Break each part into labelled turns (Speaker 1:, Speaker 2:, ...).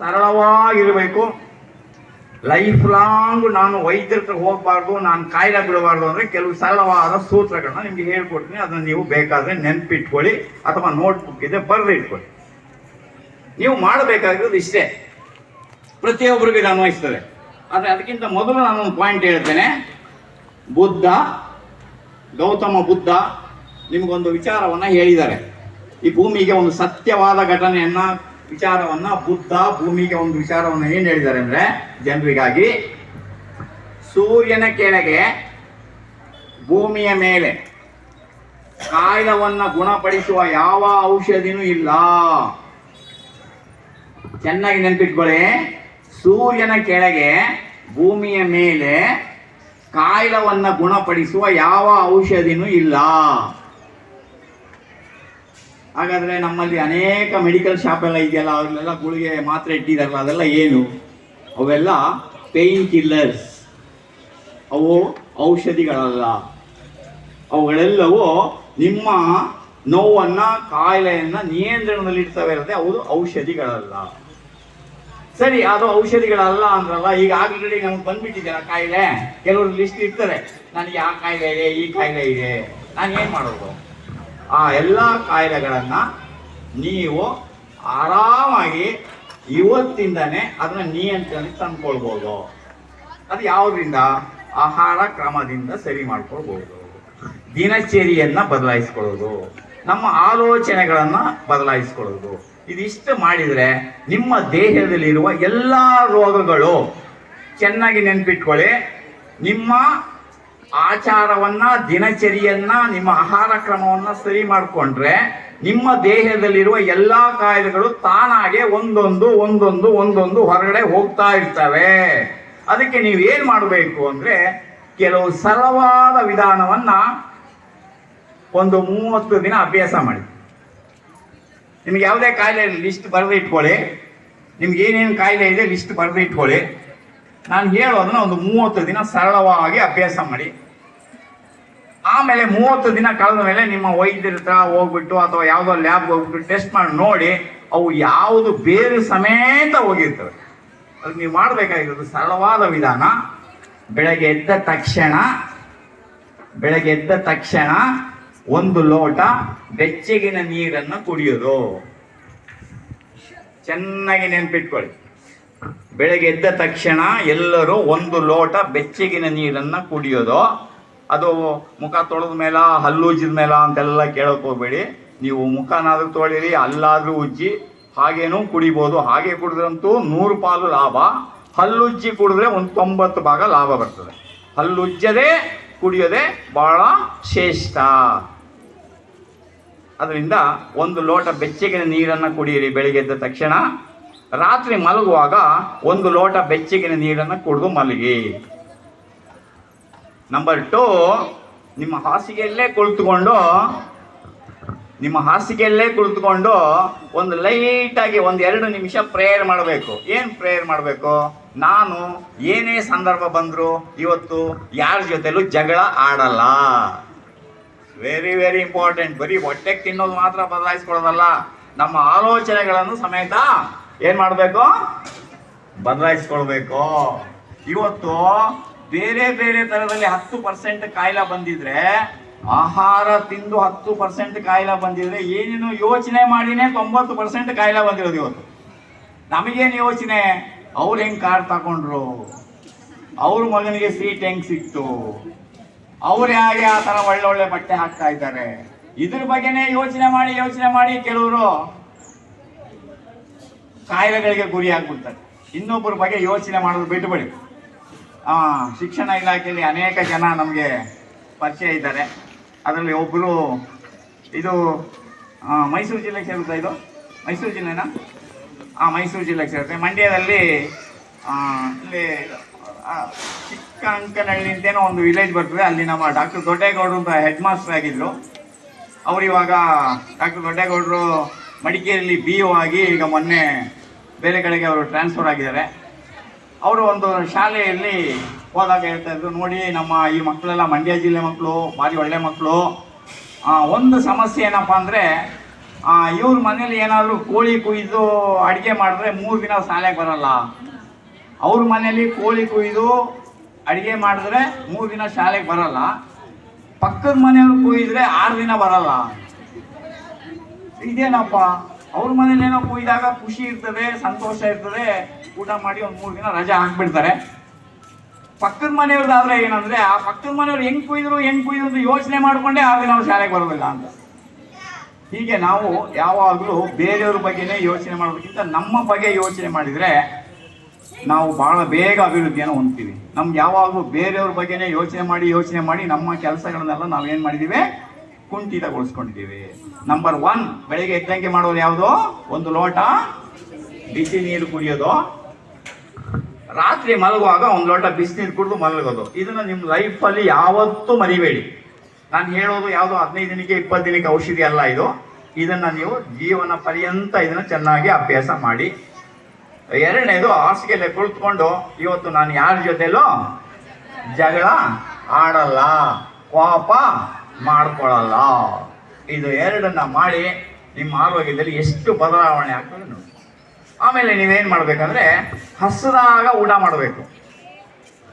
Speaker 1: ಸರಳವಾಗಿರಬೇಕು. Life long ನಾನು ವೈದ್ಯರ ಹತ್ರ ಹೋಗಬಾರ್ದು, ನಾನು ಕಾಯಿಲೆ ಬಿಡಬಾರ್ದು ಅಂದರೆ ಕೆಲವು ಸರಳವಾದ ಸೂತ್ರಗಳನ್ನ ನಿಮಗೆ ಹೇಳ್ಕೊಡ್ತೀನಿ. ಅದನ್ನು ನೀವು ಬೇಕಾದರೆ ನೆನಪಿಟ್ಕೊಳ್ಳಿ ಅಥವಾ ನೋಟ್ಬುಕ್ ಇದೆ ಬರೆದು ಇಟ್ಕೊಳ್ಳಿ ನೀವು ಮಾಡಬೇಕಾಗಿರೋದು ಇಷ್ಟೇ. ಪ್ರತಿಯೊಬ್ಬರಿಗೂ ಇದು ಅನ್ವಯಿಸ್ತದೆ. ಆದರೆ ಅದಕ್ಕಿಂತ ಮೊದಲು ನಾನು ಒಂದು ಪಾಯಿಂಟ್ ಹೇಳ್ತೇನೆ. ಬುದ್ಧ, ಗೌತಮ ಬುದ್ಧ ನಿಮಗೊಂದು ವಿಚಾರವನ್ನು ಹೇಳಿದ್ದಾರೆ. ಈ ಭೂಮಿಗೆ ಒಂದು ಸತ್ಯವಾದ ಘಟನೆಯನ್ನ ವಿಚಾರವನ್ನ ಬುದ್ಧ ಭೂಮಿಗೆ ಒಂದು ವಿಚಾರವನ್ನ ಏನು ಹೇಳಿದ್ದಾರೆ ಅಂದ್ರೆ ಜನರಿಗಾಗಿ ಸೂರ್ಯನ ಕೆಳಗೆ ಭೂಮಿಯ ಮೇಲೆ ಕಾಯಿಲವನ್ನು ಗುಣಪಡಿಸುವ ಯಾವ ಔಷಧಿನೂ ಇಲ್ಲ. ಚೆನ್ನಾಗಿ ನೆನಪಿಟ್ಕೊಳ್ಳಿ. ಸೂರ್ಯನ ಕೆಳಗೆ ಭೂಮಿಯ ಮೇಲೆ ಕಾಯಿಲವನ್ನು ಗುಣಪಡಿಸುವ ಯಾವ ಔಷಧಿನೂ ಇಲ್ಲ. ಹಾಗಾದ್ರೆ ನಮ್ಮಲ್ಲಿ ಅನೇಕ ಮೆಡಿಕಲ್ ಶಾಪ್ ಎಲ್ಲ ಇದೆಯಲ್ಲ ಅವ್ರಲ್ಲೆಲ್ಲ ಗುಳಿಗೆ ಮಾತ್ರೆ ಇಟ್ಟಿದಾರಲ್ಲ, ಅದೆಲ್ಲ ಏನು? ಅವೆಲ್ಲ ಪೇಯ್ನ್ ಕಿಲ್ಲರ್ಸ್ ಅವು ಔಷಧಿಗಳಲ್ಲ. ಅವುಗಳೆಲ್ಲವೂ ನಿಮ್ಮ ನೋವನ್ನು, ಕಾಯಿಲೆಯನ್ನು ನಿಯಂತ್ರಣದಲ್ಲಿ ಇಡ್ತವೆ ಇರುತ್ತೆ ಅವು ಔಷಧಿಗಳಲ್ಲ. ಸರಿ, ಅದು ಔಷಧಿಗಳಲ್ಲ ಅಂದ್ರಲ್ಲ, ಈಗ ಆಲ್ರೆಡಿ ನಮ್ಗೆ ಬಂದ್ಬಿಟ್ಟಿದ್ದೀರ ಕಾಯಿಲೆ, ಕೆಲವರು ಲಿಸ್ಟ್ ಇರ್ತಾರೆ ನನಗೆ ಆ ಕಾಯಿಲೆ ಇದೆ, ಈ ಕಾಯಿಲೆ ಇದೆ. ನಾನು ಏನು ಮಾಡೋದು? ಆ ಎಲ್ಲ ಕಾಯಿಲೆಗಳನ್ನು ನೀವು ಆರಾಮಾಗಿ ಇವತ್ತಿಂದನೇ ಅದನ್ನ ನಿಯಂತ್ರಣ ತಂದ್ಕೊಳ್ಬೋದು. ಅದು ಯಾವುದರಿಂದ? ಆಹಾರ ಕ್ರಮದಿಂದ ಸರಿ ಮಾಡ್ಕೊಳ್ಬೋದು. ದಿನಚರಿಯನ್ನ ಬದಲಾಯಿಸ್ಕೊಳ್ಳೋದು. ನಮ್ಮ ಆಲೋಚನೆಗಳನ್ನು ಬದಲಾಯಿಸ್ಕೊಳ್ಳೋದು. ಇದಿಷ್ಟು ಮಾಡಿದ್ರೆ ನಿಮ್ಮ ದೇಹದಲ್ಲಿರುವ ಎಲ್ಲ ರೋಗಗಳು ಚೆನ್ನಾಗಿ ನೆನ್ಪಿಟ್ಕೊಳ್ಳಿ. ನಿಮ್ಮ ಆಚಾರವನ್ನ, ದಿನಚರಿಯನ್ನ, ನಿಮ್ಮ ಆಹಾರ ಕ್ರಮವನ್ನ ಸರಿ ಮಾಡಿಕೊಂಡ್ರೆ ನಿಮ್ಮ ದೇಹದಲ್ಲಿರುವ ಎಲ್ಲಾ ಕಾಯಿಲೆಗಳು ತಾನಾಗೆ ಒಂದೊಂದು ಒಂದೊಂದು ಒಂದೊಂದು ಹೊರಗಡೆ ಹೋಗ್ತಾ ಇರ್ತವೆ. ಅದಕ್ಕೆ ನೀವು ಏನ್ ಮಾಡಬೇಕು ಅಂದ್ರೆ ಕೆಲವು ಸರಳವಾದ ವಿಧಾನವನ್ನ ಒಂದು ಮೂವತ್ತು ದಿನ ಅಭ್ಯಾಸ ಮಾಡಿ. ನಿಮ್ಗೆ ಯಾವುದೇ ಕಾಯಿಲೆ ಲಿಸ್ಟ್ ಬರೆದು ಇಟ್ಕೊಳ್ಳಿ. ನಿಮ್ಗೆ ಏನೇನು ಕಾಯಿಲೆ ಇದೆ ಲಿಸ್ಟ್ ಬರೆದು ಇಟ್ಕೊಳ್ಳಿ. ನಾನು ಹೇಳೋದನ್ನ ಒಂದು ಮೂವತ್ತು ದಿನ ಸರಳವಾಗಿ ಅಭ್ಯಾಸ ಮಾಡಿ. ಆಮೇಲೆ ಮೂವತ್ತು ದಿನ ಕಳೆದ ಮೇಲೆ ನಿಮ್ಮ ವೈದ್ಯರ ಹತ್ರ ಹೋಗ್ಬಿಟ್ಟು ಅಥವಾ ಯಾವುದೋ ಲ್ಯಾಬ್ ಹೋಗ್ಬಿಟ್ಟು ಟೆಸ್ಟ್ ಮಾಡಿ ನೋಡಿ, ಅವು ಯಾವುದು ಬೇರೆ ಸಮೇತ ಹೋಗಿರ್ತವೆ. ಅದು ನೀವು ಮಾಡಬೇಕಾಗಿರೋದು ಸರಳವಾದ ವಿಧಾನ. ಬೆಳಗ್ಗೆ ಎದ್ದ ತಕ್ಷಣ, ಬೆಳಗ್ಗೆ ಎದ್ದ ತಕ್ಷಣ ಒಂದು ಲೋಟ ಬೆಚ್ಚಗಿನ ನೀರನ್ನು ಕುಡಿಯೋದು. ಚೆನ್ನಾಗಿ ನೆನ್ಪಿಟ್ಕೊಳ್ಳಿ. ಬೆಳಗ್ಗೆ ಎದ್ದ ತಕ್ಷಣ ಎಲ್ಲರೂ ಒಂದು ಲೋಟ ಬೆಚ್ಚಗಿನ ನೀರನ್ನು ಕುಡಿಯೋದು. ಅದು ಮುಖ ತೊಳೆದ ಮೇಲೆ ಹಲ್ಲುಜ್ಜಿದ ಮೇಲ ಅಂತೆಲ್ಲ ಕೇಳಕ್ ಹೋಗ್ಬೇಡಿ. ನೀವು ಮುಖನಾದ್ರೂ ತೊಳಿರಿ ಅಲ್ಲಾದ್ರೂ ಉಜ್ಜಿ, ಹಾಗೇನೂ ಕುಡಿಬೋದು. ಹಾಗೆ ಕುಡಿದ್ರಂತೂ ನೂರು ಪಾಲು ಲಾಭ. ಹಲ್ಲುಜ್ಜಿ ಕುಡಿದ್ರೆ ಒಂದು ತೊಂಬತ್ತು ಭಾಗ ಲಾಭ ಬರ್ತದೆ. ಹಲ್ಲುಜ್ಜದೆ ಕುಡಿಯೋದೆ ಬಹಳ ಶ್ರೇಷ್ಠ. ಅದರಿಂದ ಒಂದು ಲೋಟ ಬೆಚ್ಚಗಿನ ನೀರನ್ನು ಕುಡಿಯಿರಿ ಬೆಳಿಗ್ಗೆ ಎದ್ದ ತಕ್ಷಣ. ರಾತ್ರಿ ಮಲಗುವಾಗ ಒಂದು ಲೋಟ ಬೆಚ್ಚಗಿನ ನೀರನ್ನು ಕುಡಿದು ಮಲಗಿ. ನಂಬರ್ ಟು ನಿಮ್ಮ ಹಾಸಿಗೆಯಲ್ಲೇ ಕುಳಿತುಕೊಂಡು, ನಿಮ್ಮ ಹಾಸಿಗೆಯಲ್ಲೇ ಕುಳಿತುಕೊಂಡು ಒಂದು ಲೈಟಾಗಿ ಒಂದು ಎರಡು ನಿಮಿಷ ಪ್ರೇಯರ್ ಮಾಡಬೇಕು. ಏನು ಪ್ರೇಯರ್ ಮಾಡಬೇಕು? ನಾನು ಏನೇ ಸಂದರ್ಭ ಬಂದರೂ ಇವತ್ತು ಯಾರ ಜೊತೆಲೂ ಜಗಳ ಆಡಲ್ಲ. ವೆರಿ ವೆರಿ ಇಂಪಾರ್ಟೆಂಟ್ ಬರೀ ಹೊಟ್ಟೆಗೆ ತಿನ್ನೋದು ಮಾತ್ರ ಬದಲಾಯಿಸ್ಕೊಳ್ಳೋದಲ್ಲ. ನಮ್ಮ ಆಲೋಚನೆಗಳನ್ನು ಸಮೇತ ಏನು ಮಾಡಬೇಕು? ಬದಲಾಯಿಸ್ಕೊಳ್ಬೇಕು. ಇವತ್ತು ಬೇರೆ ಬೇರೆ ತರದಲ್ಲಿ ಹತ್ತು ಪರ್ಸೆಂಟ್ ಕಾಯಿಲೆ ಬಂದಿದ್ರೆ, ಆಹಾರ ತಿಂದು ಹತ್ತು ಪರ್ಸೆಂಟ್ ಕಾಯಿಲೆ ಬಂದಿದ್ರೆ ಏನೇನು ಯೋಚನೆ ಮಾಡಿನೇ ತೊಂಬತ್ತು ಪರ್ಸೆಂಟ್ ಕಾಯಿಲೆ ಬಂದಿರೋದು ಇವತ್ತು. ನಮಗೇನು ಯೋಚನೆ? ಅವ್ರು ಹೆಂಗ್ ಕಾರ್ ತಗೊಂಡ್ರು? ಅವ್ರ ಮಗನಿಗೆ ಸೀಟ್ ಹೆಂಗ್ ಸಿಕ್ತು? ಅವ್ರು ಹೇಗೆ ಆ ಥರ ಒಳ್ಳೆ ಒಳ್ಳೆ ಬಟ್ಟೆ ಹಾಕ್ತಾ ಇದ್ದಾರೆ? ಇದ್ರ ಬಗ್ಗೆನೇ ಯೋಚನೆ ಮಾಡಿ ಯೋಚನೆ ಮಾಡಿ ಕೆಲವರು ಕಾಯಿಲೆಗಳಿಗೆ ಗುರಿ ಆಗ್ಬಿಡ್ತಾರೆ ಇನ್ನೊಬ್ಬರ ಬಗ್ಗೆ ಯೋಚನೆ ಮಾಡೋದು ಬಿಟ್ಟುಬಿಡಿ ಆ ಶಿಕ್ಷಣ ಇಲಾಖೆಯಲ್ಲಿ ಅನೇಕ ಜನ ನಮಗೆ ಪರಿಚಯ ಇದ್ದಾರೆ. ಅದರಲ್ಲಿ ಒಬ್ಬರು ಇದು ಮೈಸೂರು ಜಿಲ್ಲೆಗೆ ಸೇರುತ್ತಾ ಇದು? ಮೈಸೂರು ಜಿಲ್ಲೆನಾ? ಹಾಂ ಮೈಸೂರು ಜಿಲ್ಲೆಗೆ ಸೇರುತ್ತೆ ಮಂಡ್ಯದಲ್ಲಿ ಇಲ್ಲಿ ಚಿಕ್ಕ ಅಂಕನಹಳ್ಳಿ ಅಂತೇನೋ ಒಂದು ವಿಲೇಜ್ ಬರ್ತದೆ. ಅಲ್ಲಿ ನಮ್ಮ ಡಾಕ್ಟರ್ ದೊಡ್ಡೇಗೌಡರು ಅಂತ ಹೆಡ್ ಮಾಸ್ಟರ್ ಆಗಿದ್ದರು ಅವರು ಇವಾಗ ಡಾಕ್ಟರ್ ದೊಡ್ಡೇಗೌಡರು ಮಡಿಕೇರಿಯಲ್ಲಿ ಬಿ ಒ ಆಗಿ ಈಗ ಮೊನ್ನೆ ಬೇರೆ ಕಡೆಗೆ ಅವರು ಟ್ರಾನ್ಸ್ಫರ್ ಆಗಿದ್ದಾರೆ. ಅವರು ಒಂದು ಶಾಲೆಯಲ್ಲಿ ಹೋದಾಗ ಹೇಳ್ತಾ ಇದ್ರು, ನೋಡಿ ನಮ್ಮ ಈ ಮಕ್ಕಳೆಲ್ಲ ಮಂಡ್ಯ ಜಿಲ್ಲೆ ಮಕ್ಕಳು, ಭಾರಿ ಒಳ್ಳೆ ಮಕ್ಕಳು. ಒಂದು ಸಮಸ್ಯೆ ಏನಪ್ಪ ಅಂದರೆ ಇವ್ರ ಮನೇಲಿ ಏನಾದರೂ ಕೋಳಿ ಕುಯ್ದು ಅಡುಗೆ ಮಾಡಿದ್ರೆ ಮೂರು ದಿನ ಶಾಲೆಗೆ ಬರಲ್ಲ. ಅವ್ರ ಮನೇಲಿ ಕೋಳಿ ಕುಯ್ದು ಅಡುಗೆ ಮಾಡಿದ್ರೆ ಮೂರು ದಿನ ಶಾಲೆಗೆ ಬರಲ್ಲ. ಪಕ್ಕದ ಮನೆಯವ್ರು ಕುಯ್ದ್ರೆ ಆರು ದಿನ ಬರಲ್ಲ. ಇದೇನಪ್ಪ? ಅವ್ರ ಮನೇಲಿ ಏನೋ ಕುಯ್ದಾಗ ಖುಷಿ ಇರ್ತದೆ, ಸಂತೋಷ ಇರ್ತದೆ, ಊಟ ಮಾಡಿ ಒಂದು ಮೂರು ದಿನ ರಜೆ ಹಾಕ್ಬಿಡ್ತಾರೆ. ಪಕ್ಕದ ಮನೆಯವ್ರದ್ದಾದ್ರೆ ಏನಂದ್ರೆ, ಆ ಪಕ್ಕದ ಮನೆಯವ್ರು ಹೆಂಗ್ ಕುಯ್ದ್ರು ಹೆಂಗ್ ಕುಯ್ದ್ರು ಅಂತ ಯೋಚನೆ ಮಾಡ್ಕೊಂಡೇ ದಿನ ನಾವು ಶಾಲೆಗೆ ಬರೋದಿಲ್ಲ ಅಂತ. ಹೀಗೆ ನಾವು ಯಾವಾಗಲೂ ಬೇರೆಯವ್ರ ಬಗ್ಗೆನೇ ಯೋಚನೆ ಮಾಡೋದಕ್ಕಿಂತ ನಮ್ಮ ಬಗ್ಗೆ ಯೋಚನೆ ಮಾಡಿದ್ರೆ ನಾವು ಬಹಳ ಬೇಗ ಅಭಿವೃದ್ಧಿಯನ್ನು ಹೊಂದ್ತೀವಿ. ನಮ್ಗೆ ಯಾವಾಗಲೂ ಬೇರೆಯವ್ರ ಬಗ್ಗೆನೇ ಯೋಚನೆ ಮಾಡಿ ಯೋಚನೆ ಮಾಡಿ ನಮ್ಮ ಕೆಲಸಗಳನ್ನೆಲ್ಲ ನಾವೇನು ಮಾಡಿದೀವಿ? ಕುಂಠಿತಗೊಳಿಸ್ಕೊಂಡಿದ್ದೀವಿ. ನಂಬರ್ ಒನ್ ಬೆಳಿಗ್ಗೆ ಎದ್ದಂಗೆ ಮಾಡೋದು ಯಾವುದು? ಒಂದು ಲೋಟ ಬಿಸಿ ನೀರು ಕುಡಿಯೋದು. ರಾತ್ರಿ ಮಲಗುವಾಗ ಒಂದು ಲೋಟ ಬಿಸಿ ನೀರು ಕುಡಿದು ಮಲಗೋದು. ಇದನ್ನ ನಿಮ್ಮ ಲೈಫಲ್ಲಿ ಯಾವತ್ತೂ ಮರಿಬೇಡಿ. ನಾನು ಹೇಳೋದು ಯಾವುದು ಹದಿನೈದು ದಿನಕ್ಕೆ ಇಪ್ಪತ್ತು ದಿನಕ್ಕೆ ಔಷಧಿ ಅಲ್ಲ ಇದು. ಇದನ್ನ ನೀವು ಜೀವನ ಪರ್ಯಂತ ಇದನ್ನ ಚೆನ್ನಾಗಿ ಅಭ್ಯಾಸ ಮಾಡಿ. ಎರಡನೇದು ಹಾಸಿಗೆಲೆ ಕುಳಿತುಕೊಂಡು ಇವತ್ತು ನಾನು ಯಾರ ಜೊತೆಲೋ ಜಗಳ ಆಡಲ್ಲ. ಕೋಪ ಮಾಡ್ಕೊಳ್ಳಲ್ಲ. ಇದು ಎರಡನ್ನ ಮಾಡಿ ನಿಮ್ಮ ಆರೋಗ್ಯದಲ್ಲಿ ಎಷ್ಟು ಬದಲಾವಣೆ ಆಗ್ತದೆ ನೋಡಿ. ಆಮೇಲೆ ನೀವೇನು ಮಾಡಬೇಕಂದ್ರೆ ಹಸಿದಾಗ ಊಟ ಮಾಡಬೇಕು.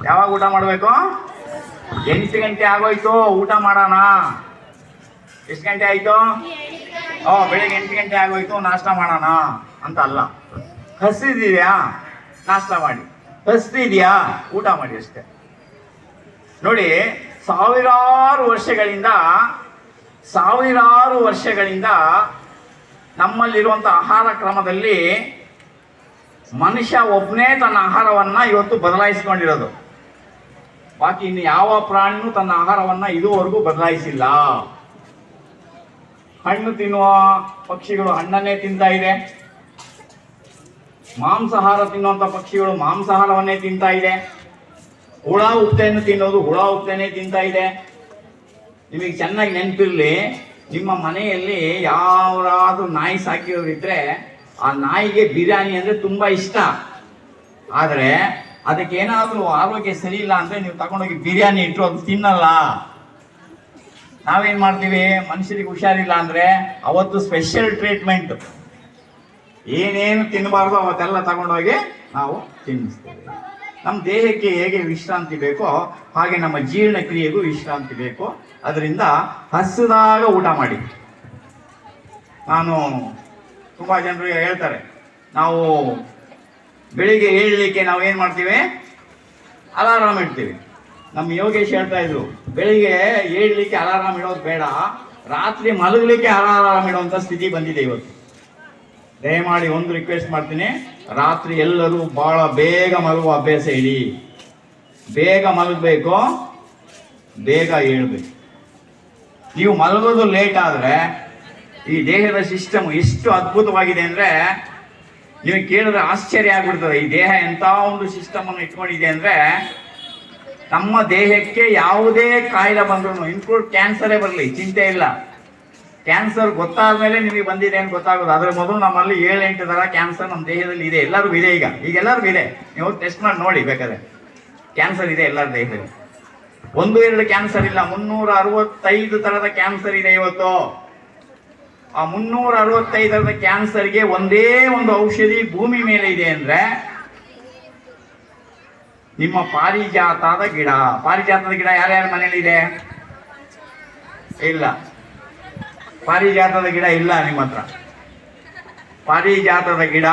Speaker 1: ಯಾವಾಗ ಊಟ ಮಾಡಬೇಕು? ಎಂಟು ಗಂಟೆ ಆಗೋಯ್ತು, ಊಟ ಮಾಡೋಣ. ಎಷ್ಟು ಗಂಟೆ ಆಯ್ತು? ಓ, ಬೆಳಿಗ್ಗೆ ಎಂಟು ಗಂಟೆ ಆಗೋಯ್ತು, ನಾಷ್ಟ ಮಾಡೋಣ ಅಂತ ಅಲ್ಲ. ಹಸಿದಿದ್ಯಾ? ನಾಷ್ಟ ಮಾಡಿ. ಹಸಿದಿದ್ಯಾ? ಊಟ ಮಾಡಿ ಅಷ್ಟೇ. ನೋಡಿ ಸಾವಿರಾರು ವರ್ಷಗಳಿಂದ ಸಾವಿರಾರು ವರ್ಷಗಳಿಂದ ನಮ್ಮಲ್ಲಿರುವಂಥ ಆಹಾರ ಕ್ರಮದಲ್ಲಿ ಮನುಷ್ಯ ಒಬ್ಬನೇ ತನ್ನ ಆಹಾರವನ್ನು ಇವತ್ತು ಬದಲಾಯಿಸಿಕೊಂಡಿರೋದು. ಬಾಕಿ ಇನ್ನು ಯಾವ ಪ್ರಾಣಿನೂ ತನ್ನ ಆಹಾರವನ್ನು ಇದುವರೆಗೂ ಬದಲಾಯಿಸಿಲ್ಲ. ಹಣ್ಣು ತಿನ್ನುವ ಪಕ್ಷಿಗಳು ಹಣ್ಣನ್ನೇ ತಿಂತಾ ಇದೆ. ಮಾಂಸಾಹಾರ ತಿನ್ನುವಂಥ ಪಕ್ಷಿಗಳು ಮಾಂಸಾಹಾರವನ್ನೇ ತಿಂತಾ ಇದೆ. ಹುಳ ಉಪ್ತೆಯನ್ನು ತಿನ್ನೋದು, ಹುಳ ಉಪ್ತೆನೆ ತಿಂತಾ ಇದೆ. ನಿಮಗೆ ಚೆನ್ನಾಗಿ ನೆನಪಿರ್ಲಿ, ನಿಮ್ಮ ಮನೆಯಲ್ಲಿ ಯಾವ್ದಾದ್ರು ನಾಯಿ ಸಾಕಿರೋರಿದ್ರೆ ಆ ನಾಯಿಗೆ ಬಿರಿಯಾನಿ ಅಂದ್ರೆ ತುಂಬಾ ಇಷ್ಟ. ಆದರೆ ಅದಕ್ಕೆ ಏನಾದ್ರೂ ಆರೋಗ್ಯ ಸರಿ ಇಲ್ಲ ಅಂದ್ರೆ ನೀವು ತಗೊಂಡೋಗಿ ಬಿರಿಯಾನಿ ಇಟ್ಟರು ಅದು ತಿನ್ನಲ್ಲ. ನಾವೇನು ಮಾಡ್ತೀವಿ? ಮನುಷ್ಯರಿಗೆ ಹುಷಾರಿಲ್ಲ ಅಂದ್ರೆ ಅವತ್ತು ಸ್ಪೆಷಲ್ ಟ್ರೀಟ್ಮೆಂಟ್ ಏನೇನು ತಿನ್ನಬಾರ್ದು ಅವತ್ತೆಲ್ಲ ತಗೊಂಡೋಗಿ ನಾವು ತಿನ್ನಿಸ್ತೇವೆ. ನಮ್ಮ ದೇಹಕ್ಕೆ ಹೇಗೆ ವಿಶ್ರಾಂತಿ ಬೇಕೋ ಹಾಗೆ ನಮ್ಮ ಜೀರ್ಣಕ್ರಿಯೆಗೂ ವಿಶ್ರಾಂತಿ ಬೇಕೋ. ಅದರಿಂದ ಹಸಿದಾಗ ಊಟ ಮಾಡಿ. ನಾನು ತುಂಬಾ ಜನರು ಹೇಳ್ತಾರೆ, ನಾವು ಬೆಳಿಗ್ಗೆ ಏಳಲಿಕ್ಕೆ ನಾವು ಏನು ಮಾಡ್ತೀವಿ? ಅಲಾರಾಮ್ ಇಡ್ತೀವಿ. ನಮ್ಮ ಯೋಗೇಶ್ ಹೇಳ್ತಾ ಇದ್ರು, ಬೆಳಿಗ್ಗೆ ಏಳಲಿಕ್ಕೆ ಅಲಾರಾಮ್ ಇಡೋದು ಬೇಡ, ರಾತ್ರಿ ಮಲಗಲಿಕ್ಕೆ ಅಲಾರಾಮ್ ಇಡುವಂತ ಸ್ಥಿತಿ ಬಂದಿದೆ ಇವತ್ತು. ದಯಮಾಡಿ ಒಂದು ರಿಕ್ವೆಸ್ಟ್ ಮಾಡ್ತೀನಿ. ರಾತ್ರಿ ಎಲ್ಲರೂ ಬಹಳ ಬೇಗ ಮಲಗುವ ಅಭ್ಯಾಸ ಇಡಿ. ಬೇಗ ಮಲಗಬೇಕು, ಬೇಗ ಹೇಳ್ಬೇಕು ನೀವು ಮಲಗೋದು ಲೇಟ್ ಆದ್ರೆ ಈ ದೇಹದ ಸಿಸ್ಟಮ್ ಎಷ್ಟು ಅದ್ಭುತವಾಗಿದೆ ಅಂದ್ರೆ ನೀವು ಕೇಳಿದ್ರೆ ಆಶ್ಚರ್ಯ ಆಗ್ಬಿಡ್ತದೆ. ಈ ದೇಹ ಎಂತ ಒಂದು ಸಿಸ್ಟಮ್ ಅನ್ನು ಇಟ್ಕೊಂಡಿದೆ ಅಂದ್ರೆ ನಮ್ಮ ದೇಹಕ್ಕೆ ಯಾವುದೇ ಕಾಯಿಲೆ ಬಂದ್ರು ಇನ್ಕ್ಲೂಡ್ ಕ್ಯಾನ್ಸರೇ ಬರಲಿ, ಚಿಂತೆ ಇಲ್ಲ. ಕ್ಯಾನ್ಸರ್ ಗೊತ್ತಾದ ಮೇಲೆ ನಿಮಗೆ ಬಂದಿದೆ ಅಂತ ಗೊತ್ತಾಗೋದು. ಅದ್ರ ಮೊದಲು ನಮ್ಮಲ್ಲಿ ಏಳೆಂಟು ತರ ಕ್ಯಾನ್ಸರ್ ನಮ್ಮ ದೇಹದಲ್ಲಿ ಇದೆ. ಎಲ್ಲರಿಗೂ ಇದೆ ಈಗ. ಈಗ ಎಲ್ಲರಿಗೂ ಇದೆ. ನೀವು ಟೆಸ್ಟ್ ಮಾಡಿ ನೋಡಿ ಬೇಕಾದ್ರೆ. ಕ್ಯಾನ್ಸರ್ ಇದೆ ಎಲ್ಲರ ದೇಹದಲ್ಲಿ. ಒಂದು ಎರಡು ಕ್ಯಾನ್ಸರ್ ಇಲ್ಲ. ಮುನ್ನೂರ ಅರವತ್ತೈದು ತರದ ಕ್ಯಾನ್ಸರ್ ಇದೆ ಇವತ್ತು. ಆ ಮುನ್ನೂರ ಅರವತ್ತೈದರದ ಕ್ಯಾನ್ಸರ್ಗೆ ಒಂದೇ ಒಂದು ಔಷಧಿ ಭೂಮಿ ಮೇಲೆ ಇದೆ ಅಂದ್ರೆ ನಿಮ್ಮ ಪಾರಿಜಾತದ ಗಿಡ. ಪಾರಿಜಾತದ ಗಿಡ ಯಾರ್ಯಾರ ಮನೇಲಿ ಇದೆ? ಇಲ್ಲ. ಪಾರಿಜಾತದ ಗಿಡ ಇಲ್ಲ ನಿಮ್ಮ ಹತ್ರ. ಪಾರಿಜಾತದ ಗಿಡ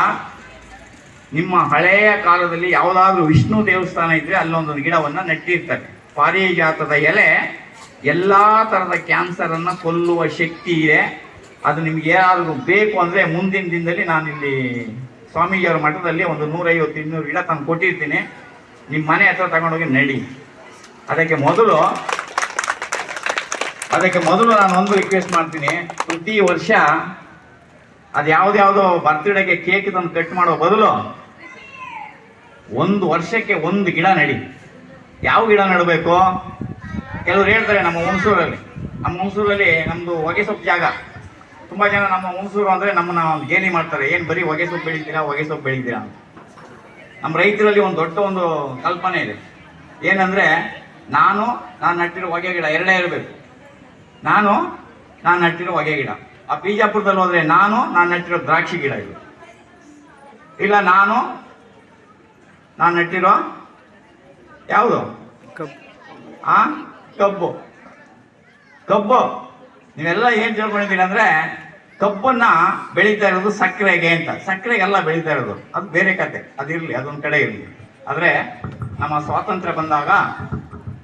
Speaker 1: ನಿಮ್ಮ ಹಳೆಯ ಕಾಲದಲ್ಲಿ ಯಾವುದಾದ್ರೂ ವಿಷ್ಣು ದೇವಸ್ಥಾನ ಇದ್ರೆ ಅಲ್ಲೊಂದೊಂದು ಗಿಡವನ್ನ ನೆಟ್ಟಿರ್ತಾರೆ ಪಾರಿಜಾತದ ಎಲೆ ಎಲ್ಲಾ ತರದ ಕ್ಯಾನ್ಸರ್ ಅನ್ನ ಕೊಲ್ಲುವ ಶಕ್ತಿ ಇದೆ. ಅದು ನಿಮ್ಗೆ ಏನಾದರೂ ಬೇಕು ಅಂದ್ರೆ ಮುಂದಿನ ದಿನದಲ್ಲಿ ನಾನಿಲ್ಲಿ ಸ್ವಾಮೀಜಿಯವರ ಮಠದಲ್ಲಿ ಒಂದು ನೂರೈವತ್ತು ಇನ್ನೂರು ಗಿಡ ತಂದು ಕೊಟ್ಟಿರ್ತೀನಿ. ನಿಮ್ಮ ಮನೆ ಹತ್ರ ತಗೊಂಡೋಗಿ ನಡಿ. ಅದಕ್ಕೆ ಮೊದಲು ಅದಕ್ಕೆ ಮೊದಲು ನಾನು ಒಂದು ರಿಕ್ವೆಸ್ಟ್ ಮಾಡ್ತೀನಿ. ಪ್ರತಿ ವರ್ಷ ಅದು ಯಾವ್ದ್ಯಾವ್ದೋ ಬರ್ತ್ಡೇಗೆ ಕೇಕ್ ತಂದು ಕಟ್ ಮಾಡೋ ಬದಲು ಒಂದು ವರ್ಷಕ್ಕೆ ಒಂದು ಗಿಡ ನಡಿ. ಯಾವ ಗಿಡ ನೆಡಬೇಕು? ಕೆಲವರು ಹೇಳ್ತಾರೆ ನಮ್ಮ ಹುಣಸೂರಲ್ಲಿ. ನಮ್ಮ ಹುಣಸೂರಲ್ಲಿ ನಮ್ಮದು ಹೊಗೆ ಸೊಪ್ಪು ಜಾಗ. ತುಂಬಾ ಜನ ನಮ್ಮ ಹುಣಸೂರು ಅಂದ್ರೆ ನಮ್ಮನ್ನ ಒಂದು ಗೇಲಿ ಮಾಡ್ತಾರೆ. ಏನು ಬರೀ ಹೊಗೆ ಸೊಪ್ಪು ಬೆಳಿತೀರಾ, ಹೊಗೆ ಸೊಪ್ಪು ಬೆಳಿತೀರಾ ನಮ್ಮ ರೈತರಲ್ಲಿ ಒಂದು ದೊಡ್ಡ ಒಂದು ಕಲ್ಪನೆ ಇದೆ. ಏನಂದ್ರೆ ನಾನು ನಾನು ನಟ್ಟಿರೋ ಹೊಗೆ ಗಿಡ ಎರಡೇ ಇರಬೇಕು. ನಾನು ನಾನು ನೆಟ್ಟಿರೋ ಹೊಗೆ ಗಿಡ. ಆ ಬಿಜಾಪುರದಲ್ಲಿ ಹೋದರೆ ನಾನು ನಾನು ನೆಟ್ಟಿರೋ ದ್ರಾಕ್ಷಿ ಗಿಡ ಇದು. ಇಲ್ಲ, ನಾನು ನಾನು ನೆಟ್ಟಿರೋ ಯಾವುದು? ಆ? ಕಬ್ಬು. ಕಬ್ಬು. ನೀವೆಲ್ಲ ಏನು ತಿಳ್ಕೊಂಡಿದ್ದೀರಿ ಅಂದರೆ, ಕಬ್ಬನ್ನ ಬೆಳೀತಾ ಇರೋದು ಸಕ್ಕರೆಗೆ ಅಂತ. ಸಕ್ಕರೆಗೆಲ್ಲ ಬೆಳೀತಾ ಇರೋದು. ಅದು ಬೇರೆ ಕತೆ. ಅದಿರಲಿ, ಅದೊಂದು ಕಡೆ ಇರಲಿ. ಆದರೆ, ನಮ್ಮ ಸ್ವಾತಂತ್ರ್ಯ ಬಂದಾಗ